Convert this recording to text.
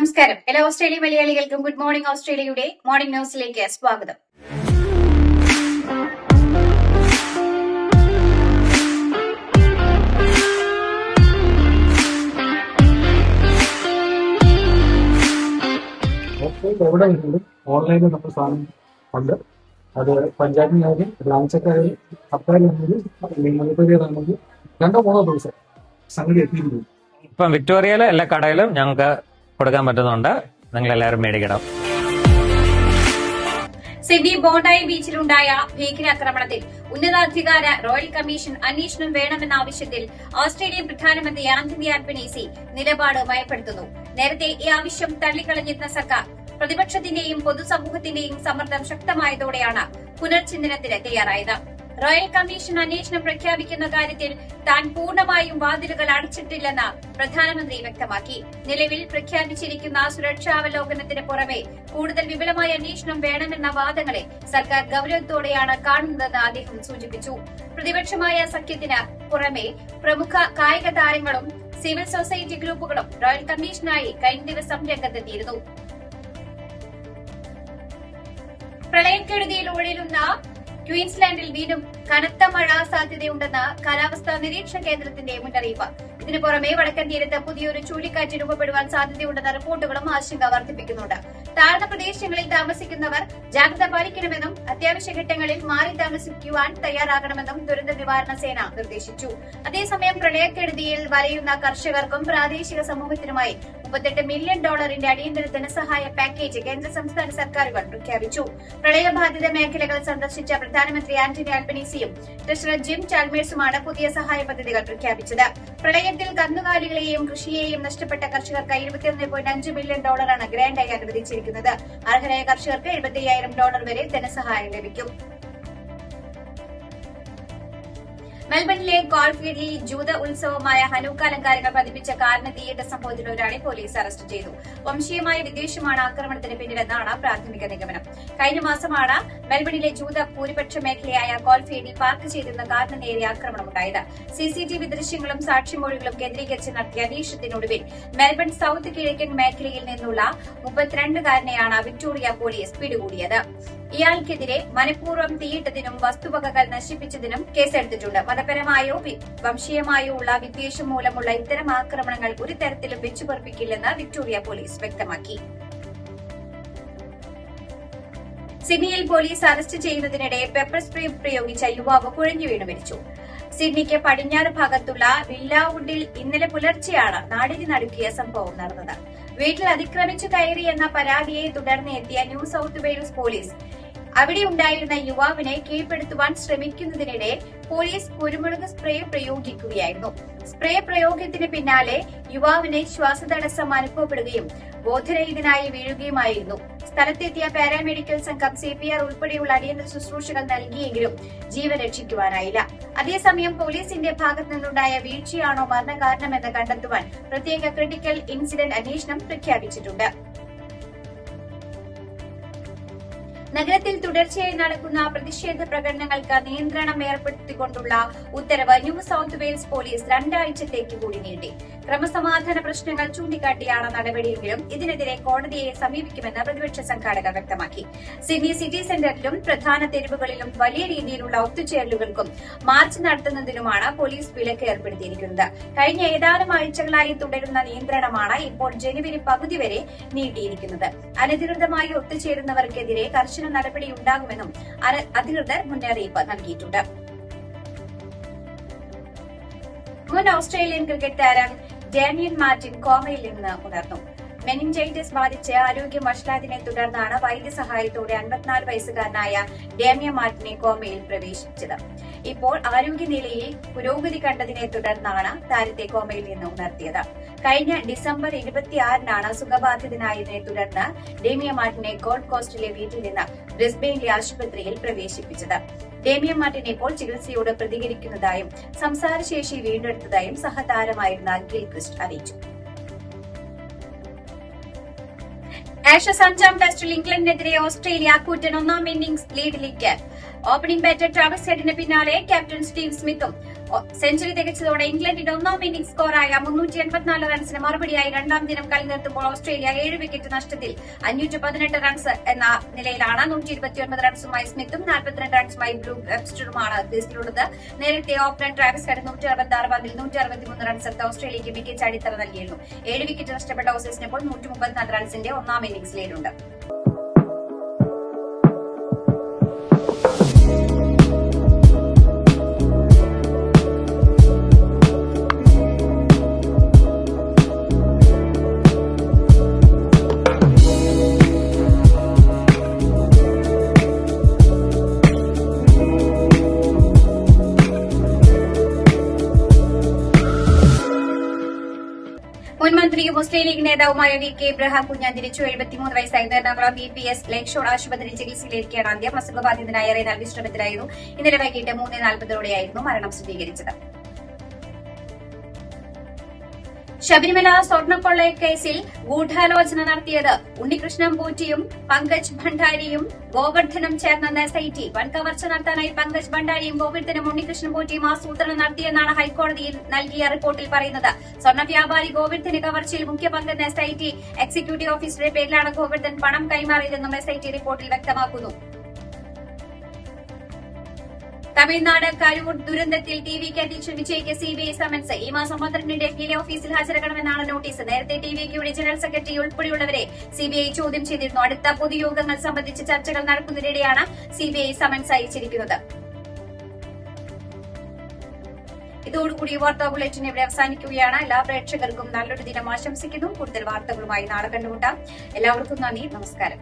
നമസ്കാരം. എല്ലാ ഓസ്ട്രേലിയ മലയാളികൾക്കും ഗുഡ് മോർണിംഗ് ഓസ്ട്രേലിയയുടെ മോർണിംഗ് ന്യൂസിലേക്ക് സ്വാഗതം. എവിടെ വേണമെങ്കിലും ഓൺലൈനിൽ നമ്മൾ സാധനം ഉണ്ട്. അത് പഞ്ചായത്തിനായാലും ബ്രാഞ്ചൊക്കെ ആയാലും സർക്കാരിലാണെങ്കിലും മുനിസിപ്പാലിറ്റിയിലാണെങ്കിലും രണ്ടോ മൂന്നോ ദിവസം സംഗതി എത്തിയിട്ടുണ്ട്. ഇപ്പം വിക്ടോറിയയിലെ എല്ലാ കടയിലും ഞങ്ങൾക്ക് കൊടുക്കാൻ പറ്റുന്നുണ്ട്. നിങ്ങൾ എല്ലാവരും മേടിക്കണം. സിഡ്നി ബോണ്ടായി ബീച്ചിലുണ്ടായ ഭീകരാക്രമണത്തിൽ ഉന്നതാധികാര റോയൽ കമ്മീഷൻ അന്വേഷണം വേണമെന്ന ആവശ്യത്തിൽ ഓസ്ട്രേലിയൻ പ്രധാനമന്ത്രി ആന്റണി ആൽബനീസി നിലപാട് ഭയപ്പെടുത്തുന്നു. നേരത്തെ ഈ ആവശ്യം തള്ളിക്കളഞ്ഞിരുന്ന സർക്കാർ പ്രതിപക്ഷത്തിന്റെയും പൊതുസമൂഹത്തിന്റെയും സമ്മർദ്ദം ശക്തമായതോടെയാണ് പുനർചിന്തനത്തിന് തയ്യാറായത് റോയൽ കമ്മീഷൻ അന്വേഷണം പ്രഖ്യാപിക്കുന്ന കാര്യത്തിൽ താൻ പൂർണമായും വാതിലുകൾ അടച്ചിട്ടില്ലെന്ന് പ്രധാനമന്ത്രി വ്യക്തമാക്കി. നിലവിൽ പ്രഖ്യാപിച്ചിരിക്കുന്ന സുരക്ഷാവലോകനത്തിന് പുറമെ കൂടുതൽ വിപുലമായ അന്വേഷണം വേണമെന്ന വാദങ്ങളെ സർക്കാർ ഗൌരവത്തോടെയാണ് കാണുന്നതെന്ന് അദ്ദേഹം സൂചിപ്പിച്ചു. പ്രതിപക്ഷമായ സഖ്യത്തിന് പുറമെ പ്രമുഖ കായിക താരങ്ങളും സിവിൽ സൊസൈറ്റി ഗ്രൂപ്പുകളും റോയൽ കമ്മീഷനായി കഴിഞ്ഞ ദിവസം രംഗത്തെത്തിയിരുന്നു. പ്രളയക്കെടുതിയിൽ ഉഴലുന്ന ക്വീൻസ്ലാൻഡിൽ വീണ്ടും കനത്ത മഴ സാധ്യതയുണ്ടെന്ന് കാലാവസ്ഥാ നിരീക്ഷണ കേന്ദ്രത്തിന്റെ മുന്നറിയിപ്പ്. ഇതിനു പുറമെ വടക്കൻ തീരത്ത് പുതിയൊരു ചുഴലിക്കാറ്റ് രൂപപ്പെടുവാൻ സാധ്യതയുണ്ടെന്ന റിപ്പോർട്ടുകളും ആശങ്ക വർദ്ധിപ്പിക്കുന്നുണ്ട്. താഴ്ന്ന പ്രദേശങ്ങളിൽ താമസിക്കുന്നവർ ജാഗ്രത പാലിക്കണമെന്നും അത്യാവശ്യ ഘട്ടങ്ങളിൽ മാറി താമസിക്കുവാൻ തയ്യാറാകണമെന്നും ദുരന്ത നിവാരണ സേന നിർദ്ദേശിച്ചു. അതേസമയം പ്രളയക്കെടുതിയിൽ വലയുന്ന കർഷകർക്കും പ്രാദേശിക സമൂഹത്തിനുമായി മുപ്പത്തെട്ട് മില്യൺ ഡോളറിന്റെ അടിയന്തര ധനസഹായ പാക്കേജ് കേന്ദ്ര സംസ്ഥാന സർക്കാരുകൾ പ്രഖ്യാപിച്ചു. പ്രളയബാധിത മേഖലകൾ സന്ദർശിച്ച പ്രധാനമന്ത്രി ആന്റണി ആൽബനീസിയും ട്രഷറർ ജിം ചാൽമേഴ്സുമാണ് പുതിയ സഹായ പദ്ധതികൾ പ്രഖ്യാപിച്ചത്. പ്രളയത്തിൽ കന്നുകാലികളെയും കൃഷിയെയും നഷ്ടപ്പെട്ട കർഷകർക്ക് ഇരുപത്തിയൊന്ന് പോയിന്റ് അഞ്ച് മില്യൺ ഡോളറാണ് ഗ്രാന്റായി അനുവദിച്ചിരിക്കുന്നത് അർഹരായ കർഷകർക്ക് എഴുപത്തി അയ്യായിരം ഡോളർ വരെ ധനസഹായം ലഭിക്കും. മെൽബണിലെ കോൾഫീൽഡിൽ ജൂത ഉത്സവമായ ഹനൂക്ക അലങ്കാരങ്ങൾ പതിപ്പിച്ച കാറിന് തീയിട്ട സംഭവത്തിൽ ഒരാളെ പോലീസ് അറസ്റ്റ് ചെയ്തു. വംശീയമായ വിദ്വേഷമാണ് ആക്രമണത്തിന് പിന്നിലെന്നാണ് പ്രാഥമിക നിഗമനം. കഴിഞ്ഞ മാസമാണ് മെൽബണിലെ ജൂത ഭൂരിപക്ഷ മേഖലയായ കോൾഫീൽഡിൽ പാർക്ക് ചെയ്തിരുന്ന കാറിന് നേരെ ആക്രമണമുണ്ടായത്. സിസിടിവി ദൃശ്യങ്ങളും സാക്ഷിമൊഴികളും കേന്ദ്രീകരിച്ച് നടത്തിയ അന്വേഷണത്തിനൊടുവിൽ മെൽബൺ സൌത്ത് കിഴക്കൻ മേഖലയിൽ നിന്നുള്ള മുപ്പത്തിരണ്ടുകാരനെയാണ് വിക്ടോറിയ പോലീസ് പിടികൂടിയത്. ഇയാൾക്കെതിരെ മനഃപൂർവം തീയിട്ടതിനും വസ്തുവകകൾ നശിപ്പിച്ചതിനും കേസെടുത്തിട്ടുണ്ട്. മതപരമായോ വംശീയമായോ ഉള്ള വിദ്വേഷം മൂലമുള്ള ഇത്തരം ആക്രമണങ്ങൾ ഒരു തരത്തിലും വെച്ചുപറപ്പിക്കില്ലെന്ന് വിക്ടോറിയ പോലീസ് വ്യക്തമാക്കി. സിഡ്നിയിൽ പോലീസ് അറസ്റ്റ് ചെയ്യുന്നതിനിടെ പെപ്പർ സ്പ്രേ പ്രയോഗിച്ച യുവാവ് കുഴഞ്ഞു വീണ് മരിച്ചു. സിഡ്നിക്ക് പടിഞ്ഞാറ് ഭാഗത്തുള്ള വില്ലാവുഡിൽ ഇന്നലെ പുലർച്ചെയാണ് നാടിന് നടുക്കിയ സംഭവം നടന്നത്. വീട്ടിൽ അതിക്രമിച്ചു കയറി എന്ന പരാതിയെ തുടർന്ന് എത്തിയ ന്യൂ സൌത്ത് വെയിൽസ് പോലീസ് അവിടെ ഉണ്ടായിരുന്ന യുവാവിനെ കീഴ്പ്പെടുത്തുവാൻ ശ്രമിക്കുന്നതിനിടെ പോലീസ് കുരുമുളക് സ്പ്രേ പ്രയോഗിക്കുകയായിരുന്നു. സ്പ്രേ പ്രയോഗത്തിന് പിന്നാലെ യുവാവിന് ശ്വാസതടസ്സം അനുഭവപ്പെടുകയും ബോധരഹിതനായി വീഴുകയുമായിരുന്നു. സ്ഥലത്തെത്തിയ പാരാമെഡിക്കൽ സംഘം സി പി ആർ ഉൾപ്പെടെയുള്ള അടിയന്തര ശുശ്രൂഷകൾ നൽകിയെങ്കിലും ജീവൻ രക്ഷിക്കുവാനായില്ല. അതേസമയം പോലീസിന്റെ ഭാഗത്തു നിന്നുണ്ടായ വീഴ്ചയാണോ മരണകാരണമെന്ന് കണ്ടെത്തുവാൻ പ്രത്യേക ക്രിട്ടിക്കൽ ഇൻസിഡന്റ് അന്വേഷണം പ്രഖ്യാപിച്ചിട്ടുണ്ട്. നഗരത്തിൽ തുടർച്ചയായി നടക്കുന്ന പ്രതിഷേധ പ്രകടനങ്ങൾക്ക് നിയന്ത്രണം ഏർപ്പെടുത്തിക്കൊണ്ടുള്ള ഉത്തരവ് ന്യൂ സൌത്ത് വെയിൽസ് പോലീസ് രണ്ടാഴ്ചത്തേക്ക് കൂടി നീട്ടി. ക്രമസമാധാന പ്രശ്നങ്ങൾ ചൂണ്ടിക്കാട്ടിയാണ് നടപടിയെങ്കിലും ഇതിനെതിരെ കോടതിയെ സമീപിക്കുമെന്ന് പ്രതിപക്ഷ സംഘാടകർ വ്യക്തമാക്കി. സിഡ്നി സിറ്റി സെന്ററിലും പ്രധാന തെരുവുകളിലും വലിയ രീതിയിലുള്ള ഒത്തുചേരലുകൾക്കും മാർച്ച് നടത്തുന്നതിനുമാണ് പോലീസ് വിലക്ക് ഏർപ്പെടുത്തിയിരിക്കുന്നത്. കഴിഞ്ഞ ഏതാനും ആഴ്ചകളായി തുടരുന്ന നിയന്ത്രണമാണ് ഇപ്പോൾ ജനുവരി പകുതി വരെ നീട്ടിയിരിക്കുന്നത്. അനധികൃതമായി ഒത്തുചേരുന്നവർക്കെതിരെ കർശന നടപടിയുണ്ടാകുമെന്നും ഉണ്ടാകുമെന്നും അധികൃതർ മുന്നറിയിപ്പ് നൽകിയിട്ടുണ്ട്. മുൻ ഓസ്ട്രേലിയൻ ക്രിക്കറ്റ് താരം ഡാനിയൻ മാർട്ടിൻ കോമയിൽ നിന്ന് ഉണർന്നു. മെനിഞ്ചൈറ്റിസ് ബാധിച്ച് ആരോഗ്യം വഷളാതിനെ തുടർന്നാണ് വൈദ്യസഹായത്തോടെ അൻപത്തിനാല് വയസ്സുകാരനായ ഡാമിയ മാർട്ടിനെ കോമയിൽ പ്രവേശിച്ചത്. ഇപ്പോൾ ആരോഗ്യനിലയിൽ പുരോഗതി കണ്ടതിനെ തുടർന്നാണ് താരത്തെ കോമയിൽ നിന്ന് ഉണർത്തിയത്. കഴിഞ്ഞ ഡിസംബർ ഇരുപത്തിയാറിനാണ് സുഖബാധിതനായതിനെ തുടർന്ന് ഡേമിയ മാർട്ടിനെ ഗോൾഡ് കോസ്റ്റിലെ വീട്ടിൽ നിന്ന് ബ്രിസ്ബെയിനിലെ ആശുപത്രിയിൽ പ്രവേശിപ്പിച്ചത്. ഡേമിയ മാർട്ടിൻ ഇപ്പോൾ ചികിത്സയോട് പ്രതികരിക്കുന്നതായും സംസാരശേഷി വീണ്ടെടുത്തതായും സഹതാരമായിരുന്ന ഗിൽക്രിസ്റ്റ് അറിയിച്ചു. ആഷസ് അഞ്ചാം ടെസ്റ്റിൽ ഇംഗ്ലണ്ടിനെതിരെ ഓസ്ട്രേലിയ കൂറ്റൻ ഒന്നാം ഇന്നിംഗ്സ് ലീഡിലേക്ക്. ഓപ്പണിംഗ് ബാറ്റർ ട്രാവൽസ് ഹെഡിന് പിന്നാലെ ക്യാപ്റ്റൻ സ്റ്റീവ് സ്മിത്തും സെഞ്ചുറി തികച്ചതോടെ ഇംഗ്ലണ്ടിന്റെ ഒന്നാം ഇന്നിംഗ് സ്കോറായ മുന്നൂറ്റി എൺപത്തിനാല് റൺസിന് മറുപടിയായി രണ്ടാം ദിനം കളി നിർത്തുമ്പോൾ ഓസ്ട്രേലിയ ഏഴ് വിക്കറ്റ് നഷ്ടത്തിൽ. അഞ്ഞൂറ്റി പതിനെട്ട് റൺസ് എന്ന നിലയിലാണ് നൂറ്റി ഇരുപത്തിയൊൻപത് റൺസുമായി സ്മിത്തും നാൽപ്പത്തിരണ്ട് റൺസുമായി ബ്രൂ വെബ്സ്റ്ററുമാണ് ക്രീസിലുള്ളത്. നേരത്തെ ഓപ്പണർ ട്രാവിസ് ഹെഡ് നൂറ്റി അറുപത്തി ആറ് പന്തിൽ നൂറ്റി അറുപത്തിമൂന്ന് റൺസ് എടുത്ത് ഓസ്ട്രേലിയക്ക് മികച്ച അടിത്തറ നൽകിയിരുന്നു. ഏഴ് വിക്കറ്റ് നഷ്ടപ്പെട്ട ഓസീസിന് ഇപ്പോൾ നൂറ്റി മുപ്പത്തിനാല് റൺസിന്റെ ഒന്നാം ഇന്നിംഗ്സ് മന്ത്രിയും മുസ്ലിം ലീഗ് നേതാവുമായ വി കെ ഇബ്രഹാം കുഞ്ഞ് അന്തരിച്ചു എഴുപത്തിമൂന്ന് വയസ്സായിരുന്നു Ernakulam B P S lakeshore ആശുപത്രി ചികിത്സയിലിരിക്കുകയാണ് അന്ത്യം. അസുഖബാധിതനായ ഏറെ വിശ്രമത്തിലായിരുന്നു ഇന്നലെ വൈകിട്ട് മൂന്ന് നാൽപ്പതോടെയായിരുന്നു മരണം സ്ഥിരീകരിച്ചത്. ശബരിമല സ്വർണക്കൊള്ള കേസിൽ ഗൂഢാലോചന നടത്തിയത് ഉണ്ണികൃഷ്ണൻ പൂറ്റിയും പങ്കജ് ഭണ്ഡാരിയും ഗോവർദ്ധനും ചേർന്ന എസ് ഐ ടി വൻ കവർച്ച നടത്താനായി പങ്കജ് ഭണ്ഡാരിയും ഗോവർദ്ധനും ഉണ്ണികൃഷ്ണൻ പൂറ്റിയും ആസൂത്രണം നടത്തിയെന്നാണ് ഹൈക്കോടതിയിൽ നൽകിയ റിപ്പോർട്ടിൽ പറയുന്നത്. സ്വർണ വ്യാപാരി ഗോവർദ്ധന് കവർച്ചയിൽ മുഖ്യ പങ്കെന്ന് എസ് ഐ ടി എക്സിക്യൂട്ടീവ് ഓഫീസറുടെ പേരിലാണ് ഗോവർദ്ധൻ പണം കൈമാറിയതെന്നും എസ് ഐ ടി റിപ്പോർട്ടിൽ വ്യക്തമാക്കുന്നു. തമിഴ്നാട് കരൂർ ദുരന്തത്തിൽ ടി വിക്ക് അധ്യക്ഷൻ വിജയ്ക്ക് സിബിഐ സമൻസ് ഈ മാസം പന്ത്രണ്ടിന് ഡൽഹിയിലെ ഓഫീസിൽ ഹാജരാകണമെന്നാണ് നോട്ടീസ്. നേരത്തെ ടി വിക്കയുടെ ജനറൽ സെക്രട്ടറി ഉൾപ്പെടെയുള്ളവരെ സിബിഐ ചോദ്യം ചെയ്തിരുന്നു. അടുത്ത പൊതുയോഗങ്ങൾ സംബന്ധിച്ച് ചർച്ചകൾ നടക്കുന്നതിനിടെയാണ് സിബിഐ സമൻസ് അയച്ചിരിക്കുന്നത്. ഇതോടുകൂടി വാർത്താ ബുള്ളറ്റിൻ ഇവിടെ അവസാനിക്കുകയാണ്. എല്ലാ പ്രേക്ഷകർക്കും നല്ലൊരു ദിനം ആശംസിക്കുന്നു. കൂടുതൽ വാർത്തകളുമായി നാളെ കണ്ടുമുട്ടാം. എല്ലാവർക്കും നന്ദി. നമസ്കാരം.